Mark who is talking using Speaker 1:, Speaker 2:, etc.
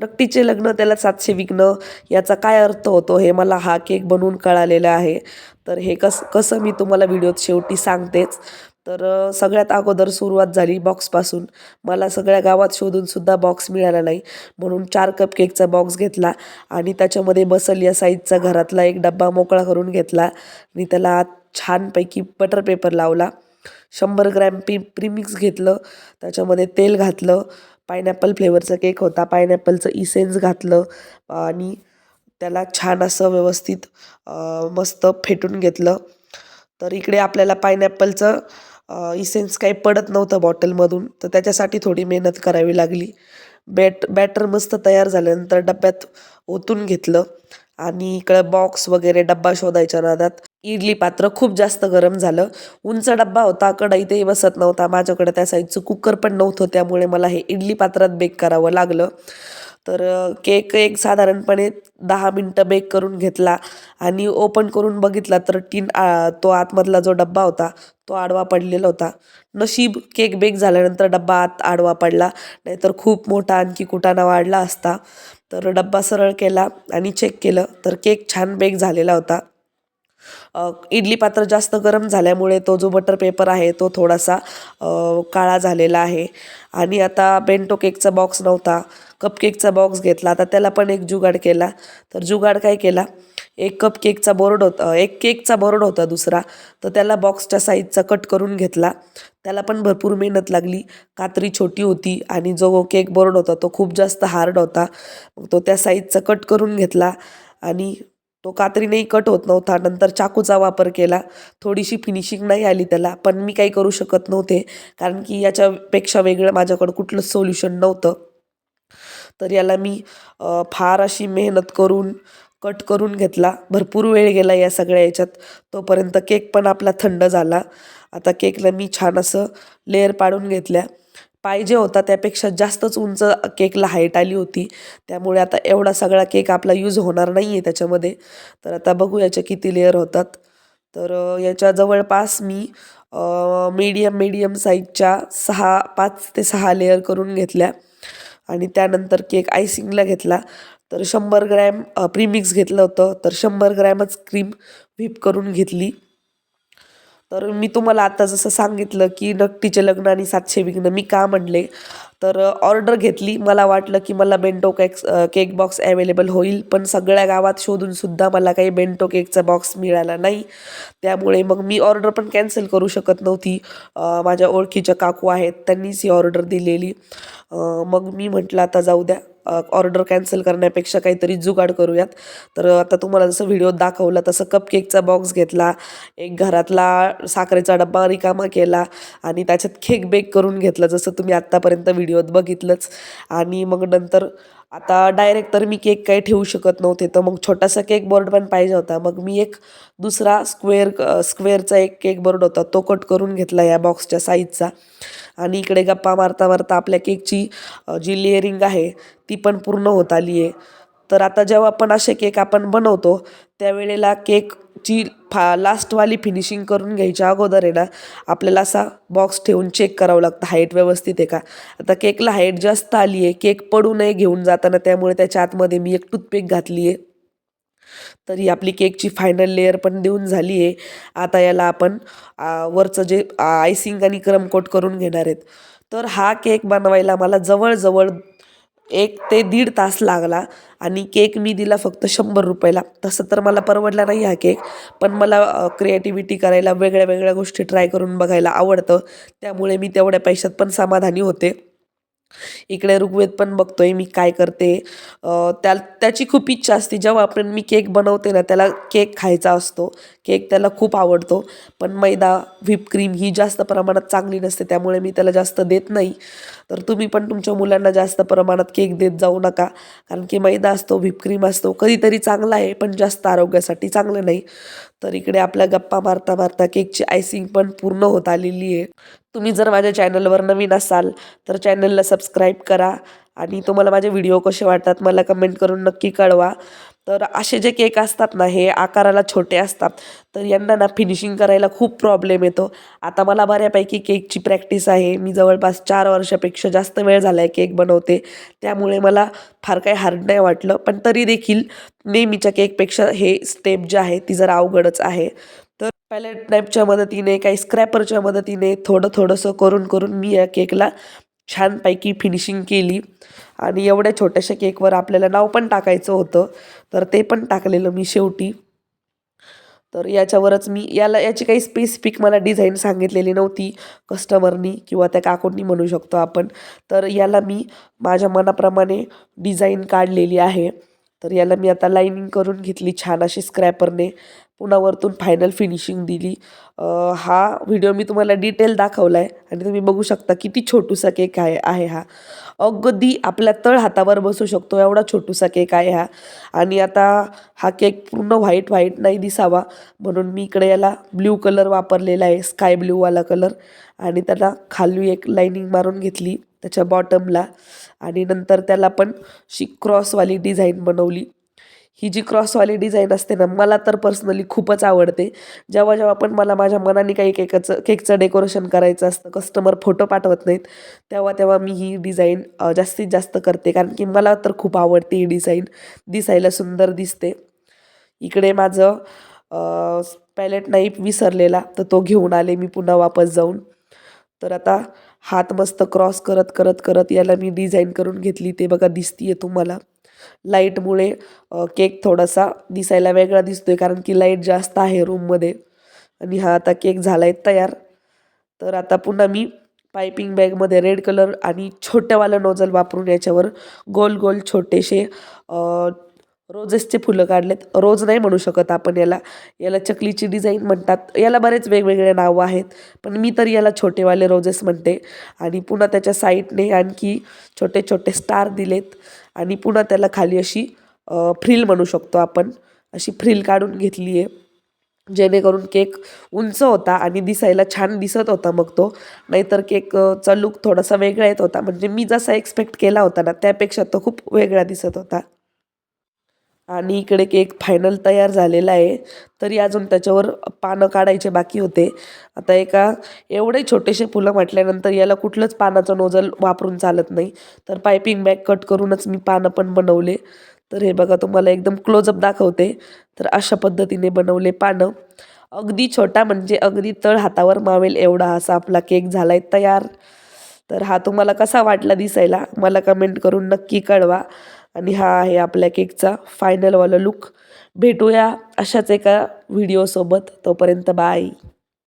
Speaker 1: नकटीचे लग्न त्याला सातशे विघ्न याचा काय अर्थ होतो हे मला हा केक बनवून कळालेलं आहे. तर हे कस कसं मी तुम्हाला व्हिडिओत शेवटी सांगतेच. तर सगळ्यात अगोदर सुरुवात झाली बॉक्सपासून. मला सगळ्या गावात शोधूनसुद्धा बॉक्स मिळाला नाही. म्हणून चार कप केकचा बॉक्स घेतला आणि त्याच्यामध्ये बसल या साईजचा घरातला एक डब्बा मोकळा करून घेतला. आणि त्याला छानपैकी बटर पेपर लावला. शंभर ग्रॅम पी प्रिमिक्स घेतलं. त्याच्यामध्ये तेल घातलं. पायनॅपल फ्लेवरचा केक होता. पायनॅपलचं इसेन्स घातलं आणि त्याला छान असं व्यवस्थित मस्त फेटून घेतलं. तर इकडे आपल्याला पायनॅपलचं इसेन्स काही पडत नव्हतं बॉटलमधून. तर त्याच्यासाठी थोडी मेहनत करावी लागली. बॅट बॅटर मस्त तयार झाल्यानंतर डब्यात ओतून घेतलं. आणि इकडं बॉक्स वगैरे डब्बा शोधायच्या नादात. इडली पात्र खूप जास्त गरम झालं. उंच डब्बा होता कढईतही बसत नव्हता. माझ्याकडे त्या साईजचं कुकर पण नव्हतं त्यामुळे मला हे इडली पात्रात बेक करावं लागलं. तर केक एक साधारणपणे दहा मिनटं बेक करून घेतला आणि ओपन करून बघितला तर टीन आ, तो आतमधला जो डब्बा होता तो आडवा पडलेला होता. नशीब केक बेक झाल्यानंतर डब्बा आत आडवा पडला नाहीतर खूप मोठा आणखी कुटाणा वाढला असता. तर डब्बा सरळ केला आणि चेक केलं तर केक छान बेक झालेला होता. इडली पात्र जास्त गरम झाल्यामुळे तो जो बटर पेपर आहे तो थोडासा काळा झालेला आहे. आणि आता बेंटो केकचा बॉक्स नव्हता. कप केकचा बॉक्स घेतला. आता त्याला पण एक जुगाड केला. तर जुगाड काय केला? एक कप केकचा बोर्ड होता एक केकचा बोर्ड होता दुसरा. तर त्याला बॉक्सच्या साईजचा कट करून घेतला. त्याला पण भरपूर मेहनत लागली. कात्री छोटी होती आणि जो केक बोर्ड होता तो खूप जास्त हार्ड होता. तो त्या साईजचा कट करून घेतला. आणि तो कात्रीनेही कट होत नव्हता. नंतर चाकूचा वापर केला. थोडीशी फिनिशिंग नाही आली त्याला. पण मी काही करू शकत नव्हते. कारण की याच्यापेक्षा वेगळं माझ्याकडं कुठलंच सोल्युशन नव्हतं. तर याला मी फार अशी मेहनत करून कट करून घेतला. भरपूर वेळ गेला या सगळ्या याच्यात. तोपर्यंत केक पण आपला थंड झाला. आता केकला मी छान असं लेअर पाडून घेतल्या. पाहिजे होता त्यापेक्षा जास्तच उंच केकला हाईट आली होती. त्यामुळे आता एवढा सगळा केक आपला यूज होणार नाही आहे त्याच्यामध्ये. तर आता बघू याचे किती लेअर होतात. तर याच्या जवळपास मी मीडियम मीडियम साईजच्या सहा पाच ते सहा लेअर करून घेतल्या. आणि त्यानंतर केक आयसिंगला घेतला. तर शंभर ग्रॅम प्रीमिक्स घेतलं होतं. तर शंभर ग्रॅमच क्रीम व्हीप करून घेतली. तर मी तुम्हाला आता जसं सांगितलं की नकटीचे लग्न आणि सातशे विघ्न मी का म्हणले? तर ऑर्डर घेतली. मला वाटलं की मला bento cake cake box available होईल पण सगळ्या गावात शोधूनसुद्धा मला काही बेंटो केकचा बॉक्स मिळाला नाही. त्यामुळे मग मी ऑर्डर पण कॅन्सल करू शकत नव्हती. माझ्या ओळखीच्या काकू आहेत त्यांनीच ही ऑर्डर दिलेली. मग मी म्हटलं आता जाऊ द्या. ऑर्डर कॅन्सल करण्यापेक्षा काहीतरी जुगाड करूयात. तर आता तुम्हाला जसं व्हिडिओ दाखवला तसं कपकेकचा बॉक्स घेतला एक घरातला साखरेचा डब्बा रिकामा केला आणि त्याच्यात केक बेक करून घेतलं जसं तुम्ही आत्तापर्यंत व्हिडिओत बघितलंच. आणि मग नंतर आता डायरेक्ट तर मी केक काही ठेवू शकत नव्हते तर मग छोटासा केक बोर्ड पण पाहिजे होता. मग मी एक दुसरा स्क्वेअर स्क्वेअरचा एक केक बोर्ड होता तो कट करून घेतला या बॉक्सच्या साईजचा आणि इकडे गप्पा मारता मारता आपल्या केकची जी लेअरिंग आहे ती पण पूर्ण होत आली आहे तर आता जेव्हा आपण असे केक आपण बनवतो त्यावेळेला केकची फा लास्टवाली फिनिशिंग करून घ्यायच्या अगोदर आहे ना आपल्याला असा बॉक्स ठेवून चेक करावं लागतं हाईट व्यवस्थित आहे का? आता केकला हाईट जास्त आली आहे केक पडू नये घेऊन जाताना त्यामुळे त्याच्या आतमध्ये मी एक टूथपेक घातली आहे. तर ही आपली केकची फायनल लेअर पण देऊन झाली आहे. आता याला आपण वरचं जे आयसिंग आणि क्रमकोट करून घेणार आहेत. तर हा केक बनवायला मला जवळजवळ एक ते दीड तास लागला आणि केक मी दिला फक्त शंभर रुपयाला. तसं तर मला परवडला नाही हा केक पण मला क्रिएटिव्हिटी करायला वेगळ्या वेगळ्या गोष्टी ट्राय करून बघायला आवडतं. त्यामुळे मी तेवढ्या पैशात पण समाधानी होते. इकडे ऋग्वेद पण बघतोय मी काय करते. त्या त्याची खूप इच्छा असते. जेव्हा आपण मी केक बनवते ना त्याला केक खायचा असतो. केक त्याला खूप आवडतो. पण मैदा व्हिप क्रीम ही जास्त प्रमाणात चांगली नसते त्यामुळे मी त्याला जास्त देत नाही. तर तुम्ही पण तुमच्या मुलांना जास्त प्रमाणात केक देत जाऊ नका. कारण की मैदा असतो व्हिपक्रीम असतो कधीतरी चांगला आहे पण जास्त आरोग्यासाठी चांगलं नाही. तर इकडे आपल्या गप्पा मारता मारता केकची आयसिंग पण पूर्ण होत आलेली आहे. तुम्ही जर माझ्या चॅनलवर नवीन असाल तर चॅनलला सबस्क्राईब करा. आणि तुम्हाला माझे व्हिडिओ कसे वाटतात मला कमेंट करून नक्की कळवा. तर असे जे केक असतात ना हे आकाराला छोटे असतात तर यांना ना फिनिशिंग करायला खूप प्रॉब्लेम येतो. आता मला बऱ्यापैकी केकची प्रॅक्टिस आहे. मी जवळपास चार वर्षापेक्षा जास्त वेळ झाला आहे केक बनवते. त्यामुळे मला फार काही हार्ड नाही वाटलं. पण तरी देखील नेहमीच्या केकपेक्षा हे स्टेप जे आहे ती जरा अवघडच आहे. तर पॅलेट नाईपच्या मदतीने काही स्क्रॅपरच्या मदतीने थोडं थोडंसं करून करून मी या केकला छानपैकी फिनिशिंग केली. आणि एवढ्या छोट्याशा केकवर आपल्याला नाव पण टाकायचं होतं. तर ते पण टाकलेलं मी शेवटी. तर याच्यावरच मी याला याची काही स्पेसिफिक मला डिझाईन सांगितलेली नव्हती. कस्टमरनी किंवा त्या काकूंनी म्हणू शकतो आपण. तर याला मी माझ्या मनाप्रमाणे डिझाईन काढलेली आहे. तर याला मी आता लाईनिंग करून घेतली छान अशी स्क्रॅपरने पुन्हा वरतून फायनल फिनिशिंग दिली. हा व्हिडिओ मी तुम्हाला डिटेल दाखवला आहे आणि तुम्ही बघू शकता किती छोटूसा केक आहे आहे हा. अगदी आपल्या तळ हातावर बसू शकतो एवढा छोटूसा केक आहे हा. आणि आता हा केक पूर्ण व्हाईट व्हाईट नाही दिसावा. म्हणून मी इकडे याला ब्ल्यू कलर वापरलेला आहे स्काय ब्ल्यूवाला कलर आणि त्याला खाली एक लाईनिंग मारून घेतली. त्याच्या बॉटमला आणि नंतर त्याला पण शी क्रॉसवाली डिझाईन बनवली. ही जी क्रॉसवाली डिझाईन असते ना मला तर पर्सनली खूपच आवडते. जेव्हा जेव्हा पण मला माझ्या मनाने काही केकाचं केकचं डेकोरेशन करायचं असतं कस्टमर फोटो पाठवत नाहीत तेव्हा तेव्हा मी ही डिझाईन जास्तीत जास्त करते. कारण की मला तर खूप आवडते ही डिझाईन दिसायला सुंदर दिसते. इकडे माझं पॅलेट नाईफ विसरलेला तर तो घेऊन आले मी पुन्हा वापस जाऊन. तर आता हात मस्त क्रॉस करत करत करत याला मी डिझाईन करून घेतली. ते बघा दिसतीये तुम्हाला. लाईटमुळे केक थोडासा दिसायला वेगळा दिसतोय कारण की लाइट जास्त आहे रूममध्ये आणि हा आता केक झाला आहे तयार. तर आता पुन्हा मी पायपिंग बॅगमध्ये रेड कलर आणि छोट्यावालं नोजल वापरून याच्यावर गोल गोल छोटेसे रोजेसचे फुलं काढलेत. रोज नाही म्हणू शकत आपण याला. याला चकलीची डिझाईन म्हणतात. याला बरेच वेगवेगळे नावं आहेत. पण मी तर याला छोटेवाले रोजेस म्हणते. आणि पुन्हा त्याच्या साईडने आणखी छोटे छोटे स्टार दिलेत. आणि पुन्हा त्याला खाली अशी फ्रिल म्हणू शकतो आपण. अशी फ्रिल काढून घेतली आहे जेणेकरून केक उंच होता आणि दिसायला छान दिसत होता मग तो. नाहीतर केकचा लुक थोडासा वेगळा येत होता. म्हणजे मी जसा एक्सपेक्ट केला होता ना त्यापेक्षा तो खूप वेगळा दिसत होता. आणि इकडे केक फायनल तयार झालेला आहे. तरी अजून त्याच्यावर पानं काढायचे बाकी होते. आता एका एवढे छोटेसे फुलं म्हटल्यानंतर याला कुठलंच पानाचं नोजल वापरून चालत नाही. तर पायपिंग बॅग कट करूनच मी पानं पण बनवले. तर हे बघा तुम्हाला एकदम क्लोजअप दाखवते. तर अशा पद्धतीने बनवले पानं. अगदी छोटा म्हणजे अगदी तळ हातावर मावेल एवढा असा आपला केक झाला आहे तयार. तर हा तुम्हाला कसा वाटला दिसायला मला कमेंट करून नक्की कळवा. आणि हा आहे आपल्या केकचा फायनलवाला लुक भेटूया अशाच एका व्हिडिओसोबत तोपर्यंत बाय